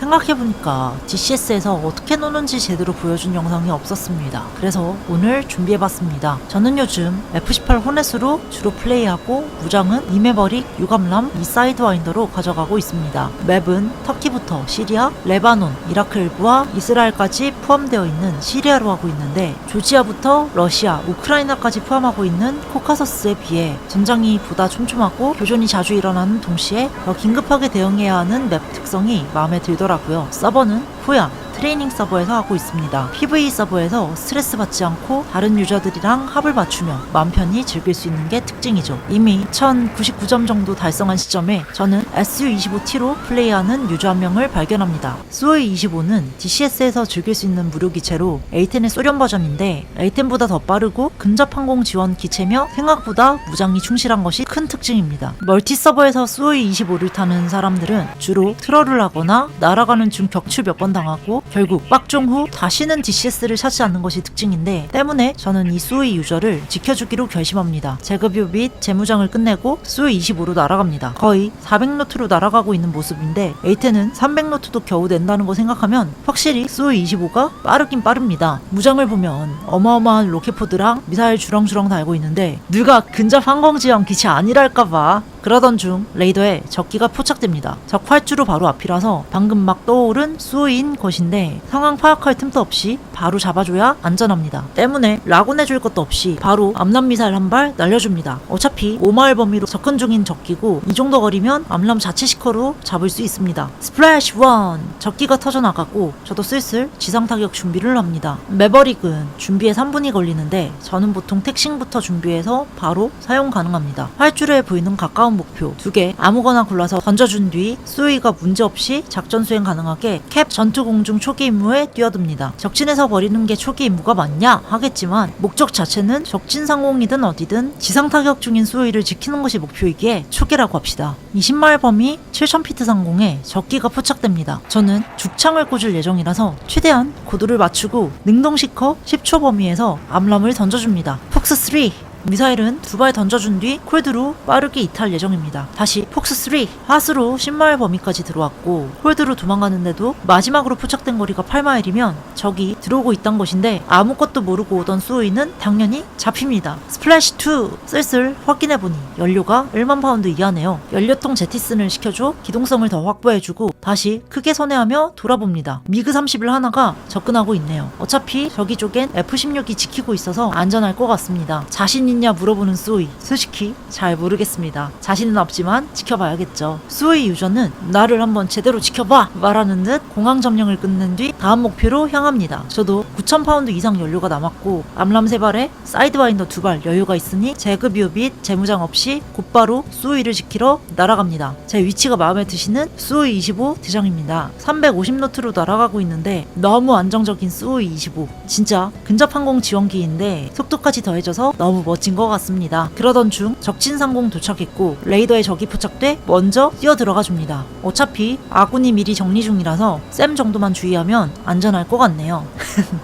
생각해보니까 DCS에서 어떻게 노는지 제대로 보여준 영상이 없었습니다. 그래서 오늘 준비해봤습니다. 저는 요즘 F18 호넷으로 주로 플레이하고 무장은 이메버릭, 유감람, 이 사이드와인더로 가져가고 있습니다. 맵은 터키부터 시리아, 레바논, 이라크 일부와 이스라엘까지 포함되어 있는 시리아로 하고 있는데 조지아부터 러시아, 우크라이나까지 포함하고 있는 코카서스에 비해 전장이 보다 촘촘하고 교전이 자주 일어나는 동시에 더 긴급하게 대응해야 하는 맵 특성이 마음에 들더라고요. 서버는 후야, 트레이닝 서버에서 하고 있습니다. PVE 서버에서 스트레스 받지 않고 다른 유저들이랑 합을 맞추며 마음 편히 즐길 수 있는 게 특징이죠. 이미 1099점 정도 달성한 시점에 저는 SU25T로 플레이하는 유저 한 명을 발견합니다. SUI25는 DCS에서 즐길 수 있는 무료 기체로 A10의 소련 버전인데 A10보다 더 빠르고 근접 항공 지원 기체며 생각보다 무장이 충실한 것이 큰 특징입니다. 멀티 서버에서 SUI25를 타는 사람들은 주로 트롤을 하거나 날아가는 중 격추 몇 번 당하고 결국 빡종 후 다시는 DCS를 찾지 않는 것이 특징인데 때문에 저는 이 수의 유저를 지켜주기로 결심합니다. 제급유 및 재무장을 끝내고 수의 25로 날아갑니다. 거의 400노트로 날아가고 있는 모습인데 에이테는 300노트도 겨우 낸다는 거 생각하면 확실히 수의 25가 빠르긴 빠릅니다. 무장을 보면 어마어마한 로켓포드랑 미사일 주렁주렁 달고 있는데 누가 근접 항공지원 기체 아니랄까봐 그러던 중 레이더에 적기가 포착됩니다. 적 활주로 바로 앞이라서 방금 막 떠오른 수호인 것인데 상황 파악할 틈도 없이 바로 잡아줘야 안전합니다. 때문에 라곤해줄 것도 없이 바로 암람 미사일 한 발 날려줍니다. 어차피 오마일 범위로 접근 중인 적기고 이 정도 거리면 암람 자체 시커로 잡을 수 있습니다. 스플래시 원 적기가 터져 나갔고 저도 슬슬 지상 타격 준비를 합니다. 매버릭은 준비에 3분이 걸리는데 저는 보통 택싱부터 준비해서 바로 사용 가능합니다. 활주로에 보이는 가까운 목표 두 개 아무거나 골라서 던져준 뒤 수위가 문제없이 작전 수행 가능하게 캡 전투 공중 초기 임무에 뛰어듭니다. 적진에서 버리는 게 초기 임무가 맞냐 하겠지만 목적 자체는 적진 상공이든 어디든 지상 타격 중인 수위를 지키는 것이 목표이기에 초기라고 합시다. 20마일 범위 7000피트 상공에 적기가 포착됩니다. 저는 죽창을 꽂을 예정이라서 최대한 고도를 맞추고 능동시커 10초 범위에서 암람을 던져줍니다. 폭스 3 미사일은 두 발 던져준 뒤 콜드로 빠르게 이탈 예정입니다. 다시 폭스3 하스로 10마일 범위까지 들어왔고 콜드로 도망가는데도 마지막으로 포착된 거리가 8마일이면 적이 들어오고 있단 것인데 아무것도 모르고 오던 수호이는 당연히 잡힙니다. 스플래시 2 슬슬 확인해보니 연료가 1만 파운드 이하네요. 연료통 제티슨을 시켜줘 기동성을 더 확보해주고 다시 크게 선회하며 돌아봅니다. 미그 31 하나가 접근하고 있네요. 어차피 저기 쪽엔 F16이 지키고 있어서 안전할 것 같습니다. 자신 있냐 물어보는 수이 솔직히 잘 모르겠습니다. 자신은 없지만 지켜봐야겠죠. 수이 유저는 나를 한번 제대로 지켜봐 말하는 듯 공항 점령을 끊는 뒤 다음 목표로 향합니다. 저도 9,000파운드 이상 연료가 남았고 암람 세 발에 사이드와인더 두발 여유가 있으니 제급유 및 재무장 없이 곧바로 수이를 지키러 날아갑니다. 제 위치가 마음에 드시는 수이 25 대장입니다. 350노트로 날아가고 있는데 너무 안정적인 수이 25 진짜 근접 항공 지원기인데 속도까지 더해져서 너무 멋 진것 같습니다. 그러던 중 적진 상공 도착했고 레이더에 적이 포착돼 먼저 뛰어 들어가 줍니다. 어차피 아군이 미리 정리 중이라서 쌤 정도만 주의하면 안전할 것 같네요.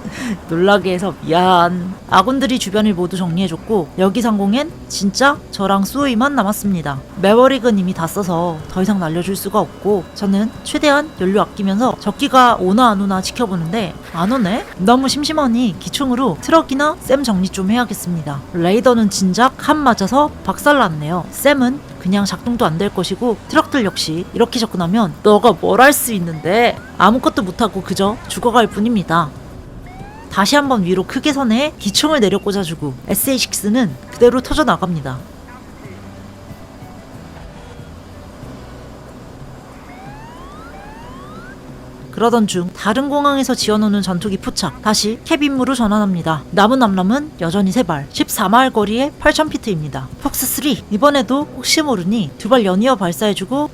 놀라게 해서 미안. 아군들이 주변을 모두 정리해줬고 여기 상공엔 진짜 저랑 수호이만 남았습니다. 매버릭은 이미 다 써서 더 이상 날려줄 수가 없고 저는 최대한 연료 아끼면서 적기가 오나 안 오나 지켜보는데 안 오네? 너무 심심하니 기총으로 트럭이나 쌤 정리 좀 해야겠습니다. 레이더 는 진작 한 맞아서 박살났네요. 쌤은 그냥 작동도 안 될 것이고 트럭들 역시 이렇게 접근하면 너가 뭘 할 수 있는데 아무것도 못하고 그저 죽어갈 뿐입니다. 다시 한번 위로 크게 선에 기총을 내려 꽂아주고 SA6는 그대로 터져 나갑니다. 그러던 중 다른 공항에서 지어놓는 전투기 포착 다시 캡 임무로 전환합니다. 남은 암람은 여전히 3발 14마일 거리에 8000피트입니다. 폭스3 이번에도 혹시 모르니 두 발 연이어 발사해주고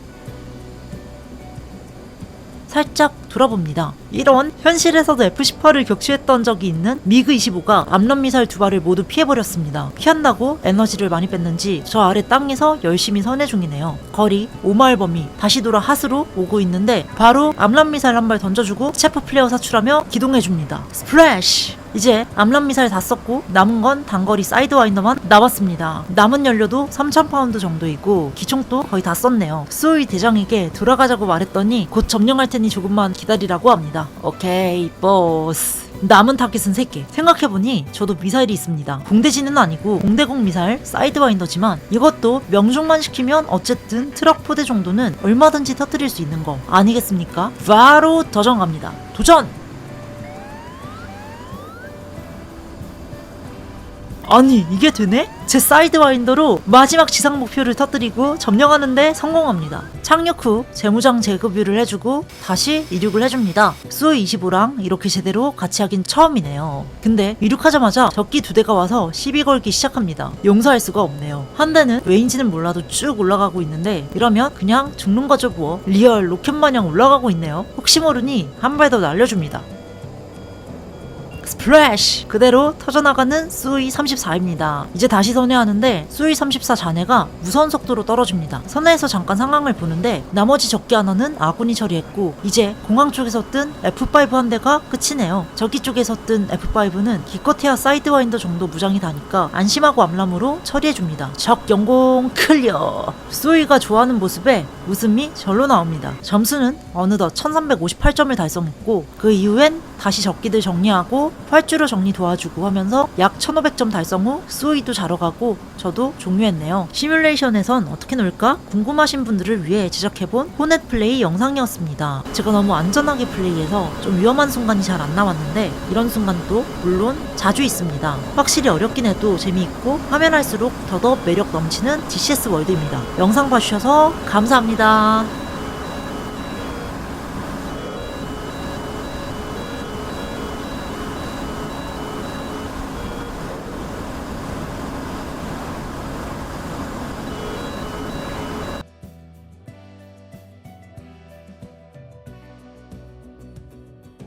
살짝 돌아봅니다. 이런 현실에서도 F-18을 격추했던 적이 있는 미그 25가 암람 미사일 두 발을 모두 피해버렸습니다. 피한다고 에너지를 많이 뺐는지 저 아래 땅에서 열심히 선회 중이네요. 거리 5마일 범위 다시 돌아 하스로 오고 있는데 바로 암람 미사일 한 발 던져주고 체프 플레어 사출하며 기동해줍니다. 스플래시! 이제 암람 미사일 다 썼고 남은 건 단거리 사이드와인더만 남았습니다. 남은 연료도 3,000파운드 정도이고 기총도 거의 다 썼네요. 수호이 대장에게 돌아가자고 말했더니 곧 점령할 테니 조금만 기다리라고 합니다. 오케이 보스. 남은 타깃은 3개. 생각해보니 저도 미사일이 있습니다. 공대지는 아니고 공대공 미사일 사이드와인더지만 이것도 명중만 시키면 어쨌든 트럭 포대 정도는 얼마든지 터뜨릴 수 있는 거 아니겠습니까? 바로 도전 갑니다. 도전! 아니 이게 되네? 제 사이드 와인더로 마지막 지상 목표를 터뜨리고 점령하는데 성공합니다. 착륙 후 재무장 재급유를 해주고 다시 이륙을 해줍니다. 수호 25랑 이렇게 제대로 같이 하긴 처음이네요. 근데 이륙하자마자 적기 두 대가 와서 시비 걸기 시작합니다. 용서할 수가 없네요. 한 대는 왜인지는 몰라도 쭉 올라가고 있는데 이러면 그냥 죽는 거죠 뭐. 리얼 로켓 마냥 올라가고 있네요. 혹시 모르니 한 발 더 날려줍니다. 스프래쉬! 그대로 터져나가는 수이 34입니다. 이제 다시 선회하는데 수이 34 자네가 무서운 속도로 떨어집니다. 선회에서 잠깐 상황을 보는데 나머지 적기 하나는 아군이 처리했고 이제 공항 쪽에서 뜬 F5 한 대가 끝이네요. 저기 쪽에서 뜬 F5는 기껏해야 사이드와인더 정도 무장이 다니까 안심하고 암람으로 처리해줍니다. 적 영공 클리어! 수이가 좋아하는 모습에 웃음이 절로 나옵니다. 점수는 어느덧 1358점을 달성했고 그 이후엔 다시 적기들 정리하고 활주로 정리 도와주고 하면서 약 1500점 달성 후 수호이도 자러 가고 저도 종료했네요. 시뮬레이션에선 어떻게 놀까? 궁금하신 분들을 위해 제작해본 호넷 플레이 영상이었습니다. 제가 너무 안전하게 플레이해서 좀 위험한 순간이 잘 안 나왔는데 이런 순간도 물론 자주 있습니다. 확실히 어렵긴 해도 재미있고 하면 할수록 더더 매력 넘치는 DCS 월드입니다. 영상 봐주셔서 감사합니다.